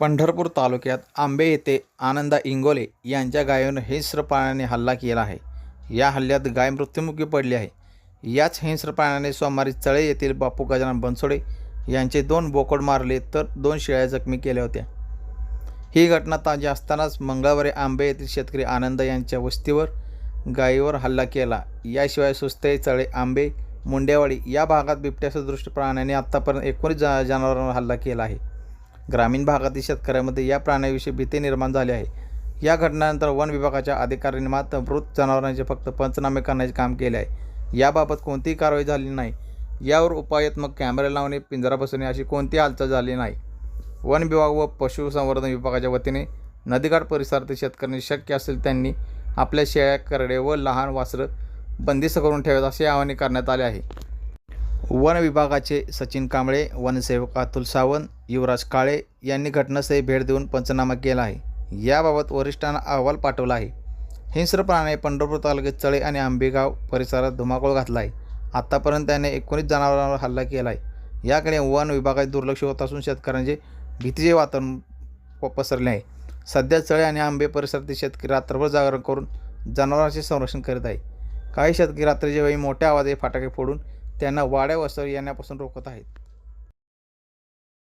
पंढरपूर तालुक्यात आंबे येथे आनंदा इंगोले यांच्या गायीवर हिंस्र प्राण्याने हल्ला केला आहे. या हल्ल्यात गाय मृत्युमुखी पडली आहे. याच हिंस्र प्राण्याने सोमवारी चळे येथील बापू गजानन बनसोडे यांचे दोन बोकड मारले तर दोन शेळ्या जखमी केल्या होत्या. ही घटना ताजी असतानाच मंगळवारी आंबे येथील शेतकरी आनंद यांच्या वस्तीवर गायीवर हल्ला केला. याशिवाय सुस्ते चळे आंबे मुंडेवाडी या भागात बिबट्यासदृष्ट प्राण्याने आत्तापर्यंत एकोणीस जा जनावरांवर हल्ला केला आहे. ग्रामीण भागातील शेतकऱ्यांमध्ये या प्राण्याविषयी भीती निर्माण झाली आहे. या घटनेनंतर वन विभागाच्या अधिकाऱ्यांनी मात्र मृत जनावरांचे फक्त पंचनामे करण्याचे काम केले आहे. याबाबत कोणतीही कारवाई झाली नाही. यावर उपायात्मक कॅमेरे लावणे पिंजरा बसवणे अशी कोणतीही हालचाल झाली नाही. वन विभाग व पशुसंवर्धन विभागाच्या वतीने नदीघाट परिसरातील शेतकऱ्यांनी शक्य असेल त्यांनी आपल्या शेळ्या करडे व लहान वासरं बंदिस्त करून ठेवत असे आवाहन करण्यात आले आहे. वन विभागाचे सचिन कांबळे वनसेवक अतुल सावंत युवराज काळे यांनी घटनास्थळी भेट देऊन पंचनामा केला आहे. याबाबत वरिष्ठांना अहवाल पाठवला आहे. हिंस्र प्राण्याने पंढरपूर तालुक्यात चळे आणि आंबेगाव परिसरात धुमाकूळ घातला आहे. आत्तापर्यंत त्याने एकोणीस जनावरांवर हल्ला केला आहे. याकडे वन विभागात दुर्लक्ष होत असून शेतकऱ्यांचे भीतीचे वातावरण पसरले आहे. सध्या चळे आणि आंबे परिसरातील शेतकरी रात्रभर जागरण करून जनावरांचे संरक्षण करीत आहे. काही शेतकरी रात्रीच्या वेळी मोठ्या आवाजात फटाके फोडून त्यांना वाड्या वस्त्र येण्यापासून रोखत आहेत.